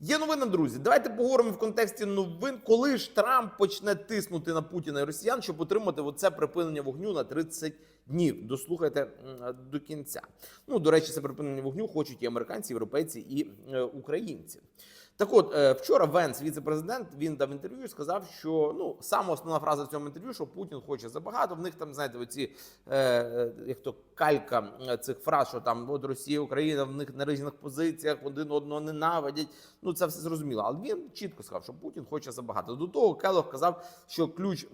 Є новини, друзі. Давайте поговоримо в контексті новин, коли ж Трамп почне тиснути на Путіна і Росіян, щоб отримати оце припинення вогню на 30 днів. Дослухайте до кінця. Ну до речі, це припинення вогню хочуть і американці, і європейці і е, українці. Так от е, вчора Венс, віце-президент, він дав інтерв'ю і сказав, що ну саме основна фраза в цьому інтерв'ю, що Путін хоче забагато. В них там знаєте, оці е, е, як то калька е, цих фраз, що там от Росія, Україна в них на різних позиціях один одного ненавидять. Ну це все зрозуміло. Але він чітко сказав, що Путін хоче забагато. До того Келох казав, що ключ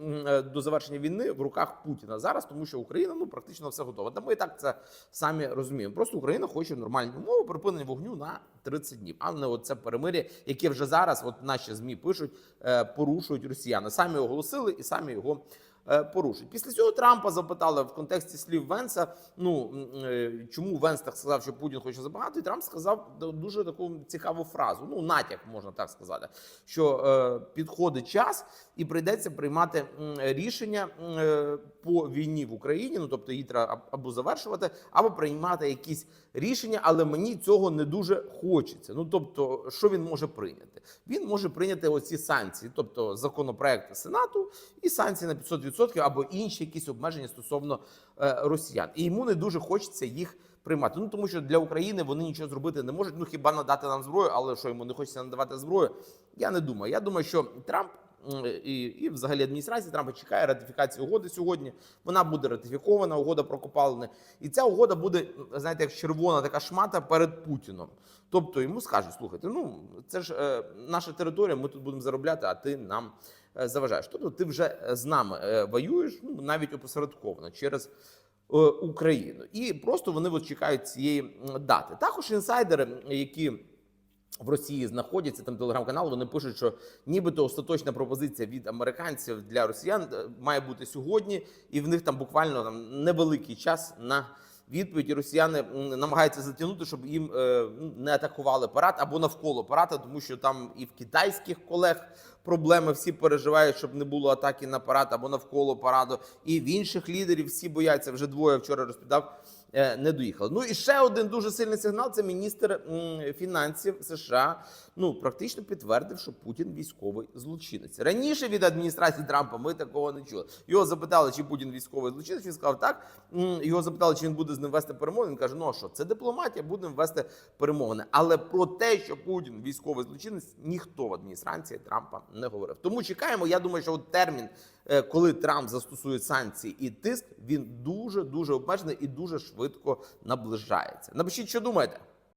до завершення війни в руках Путіна зараз, тому що Україна ну практично все готова. Та ми і так це самі розуміємо. Просто Україна хоче нормальні умови припинення вогню на 30 днів, а не оце перемир'я, яке вже зараз, от наші змі пишуть, е, порушують росіяни. Самі оголосили і самі його. Е, Порушують після цього Трампа запитали в контексті слів Венса. Ну е, чому Венс так сказав, що Путін хоче забагато, і Трамп сказав дуже таку цікаву фразу. Ну натяк можна так сказати, що е, підходить час і прийдеться приймати рішення по війні в Україні. Ну тобто її треба або завершувати, або приймати якісь рішення, але мені цього не дуже хочеться. Ну тобто, що він може прийняти? Він може прийняти оці санкції, тобто законопроекти Сенату і санкції на 500% або інші якісь обмеження стосовно е, росіян. І йому не дуже хочеться їх. Приймати ну тому, що для України вони нічого зробити не можуть. Ну хіба надати нам зброю, але що йому не хочеться надавати зброю? Я не думаю. Я думаю, що Трамп і, і взагалі адміністрація Трампа чекає ратифікації угоди сьогодні. Вона буде ратифікована, угода про копалини. І ця угода буде, знаєте, як червона така шмата перед Путіном. Тобто йому скажуть: слухайте, ну це ж е, наша територія, ми тут будемо заробляти, а ти нам заважаєш. Тобто ти вже е, з нами е, воюєш, ну навіть опосередковано через. е, Україну і просто вони от чекають цієї дати. Також інсайдери, які в Росії знаходяться там телеграм-канал. Вони пишуть, що нібито остаточна пропозиція від американців для росіян е, має бути сьогодні, і в них там буквально там невеликий час на відповідь. І росіяни намагаються затягнути, щоб їм е, ну, не атакували парад або навколо парада, тому що там і в китайських колег проблеми всі переживають, щоб не було атаки на парад або навколо параду. І в інших лідерів всі бояться. Вже двоє вчора розповідав е, не доїхали. Ну і ще один дуже сильний сигнал: це міністр фінансів США. Ну практично підтвердив, що Путін військовий злочинець. Раніше від адміністрації Трампа ми такого не чули. Його запитали, чи Путін військовий злочинець. Він сказав так. Його запитали, чи він буде з ним вести перемовини. Він каже: ну а що це дипломатія, будемо вести перемовини. Але про те, що Путін військовий злочинець, ніхто в адміністрації Трампа не говорив. Тому чекаємо. Я думаю, що от термін, е, коли Трамп застосує санкції і тиск, він дуже дуже обмежений і дуже швидко наближається. Напишіть, що думаєте.